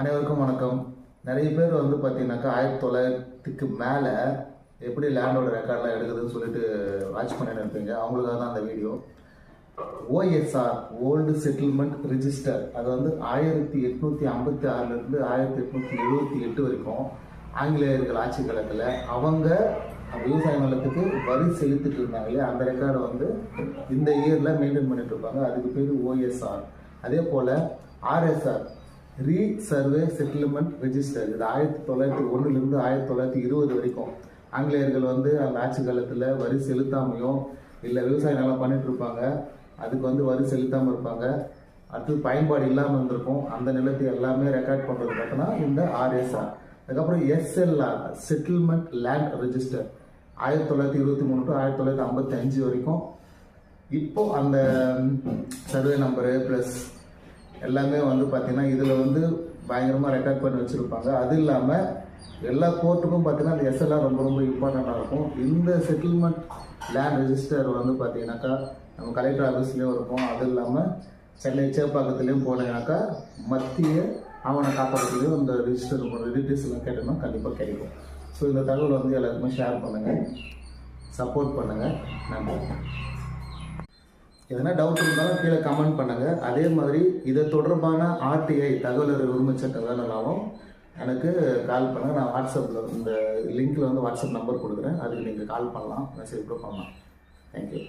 அனைவருக்கும் வணக்கம். நிறைய பேர் வந்து பார்த்தீங்கன்னாக்கா ஆயிரத்தி தொள்ளாயிரத்துக்கு மேலே எப்படி லேண்டோட ரெக்கார்ட்லாம் எடுக்குதுன்னு சொல்லிட்டு வாட்ச் பண்ணிட்டு இருப்பீங்க. அவங்களுக்காக தான் அந்த video OSR old settlement register அது வந்து ஆயிரத்தி எட்நூற்றி ஐம்பத்தி ஆறுலேருந்து ஆயிரத்தி எட்நூற்றி எழுபத்தி எட்டு வரைக்கும் ஆங்கிலேயர்கள் ஆட்சி காலத்தில் அவங்க விவசாய நிலத்துக்கு வரி செலுத்திட்டு இருந்தாங்க இல்லையா? அந்த ரெக்கார்டை வந்து இந்த இயரில் மெயின்டைன் பண்ணிட்டு இருப்பாங்க. அதுக்கு பேர் ஓஎஸ்ஆர் அதே போல் RSR re survey settlement register இது ஆயிரத்தி தொள்ளாயிரத்தி ஒன்றுலேருந்து ஆயிரத்தி தொள்ளாயிரத்தி இருபது வரைக்கும். ஆங்கிலேயர்கள் வந்து அந்த ஆட்சி காலத்தில் வரி செலுத்தாமையும் இல்லை விவசாயம் நிலம் பண்ணிகிட்ருப்பாங்க அதுக்கு வந்து வரி செலுத்தாமல் இருப்பாங்க. அடுத்து பயன்பாடு இல்லாமல் இருந்திருக்கும். அந்த நிலத்தை எல்லாமே ரெக்கார்ட் பண்ணுறது பார்த்தோன்னா இந்த ஆர்எஸ்ஆர் அதுக்கப்புறம் எஸ்எல்ஆர் செட்டில்மெண்ட் லேண்ட் ரெஜிஸ்டர் ஆயிரத்தி தொள்ளாயிரத்தி இருபத்தி மூணு டு ஆயிரத்தி தொள்ளாயிரத்தி ஐம்பத்தி அஞ்சு வரைக்கும். இப்போது அந்த சர்வே நம்பரு ப்ளஸ் எல்லாமே வந்து பார்த்தீங்கன்னா இதில் வந்து பயங்கரமாக ரெக்கார்ட் பண்ணி வச்சுருப்பாங்க. அது இல்லாமல் எல்லா கோர்ட்டுக்கும் பார்த்தீங்கன்னா அந்த எஸ்எல்ஆர் ரொம்ப ரொம்ப இம்பார்ட்டண்ட்டாக இருக்கும். இந்த செட்டில்மெண்ட் லேண்ட் ரெஜிஸ்டர் வந்து பார்த்தீங்கன்னாக்கா நம்ம கலெக்டர் ஆஃபீஸ்லேயும் இருக்கும். அது இல்லாமல் சென்னை சேப்பாக்கத்துலேயும் போனீங்கன்னாக்கா மத்திய ஆவண காப்பகத்துலேயும் இந்த ரிஜிஸ்டர் டீட்டெயில்ஸ் எல்லாம் கேட்டோம்னா கண்டிப்பாக கிடைக்கும். ஸோ இந்த தகவல் வந்து எல்லாருக்குமே ஷேர் பண்ணுங்கள் சப்போர்ட் பண்ணுங்கள் நன்றி. எதனா டவுட் இருந்தாலும் கீழே கமெண்ட் பண்ணுங்க. அதே மாதிரி இதை தொடர்பான ஆர்டிஐ தகவல் உரிமை சட்ட வேலைனாலும் எனக்கு கால் பண்ணுங்க. நான் வாட்ஸ்அப்பில் இந்த லிங்க்ல வந்து வாட்ஸ்அப் நம்பர் கொடுக்குறேன். அதுக்கு நீங்கள் கால் பண்ணலாம். மெசேஜ் கூட பண்ணலாம். தேங்க்யூ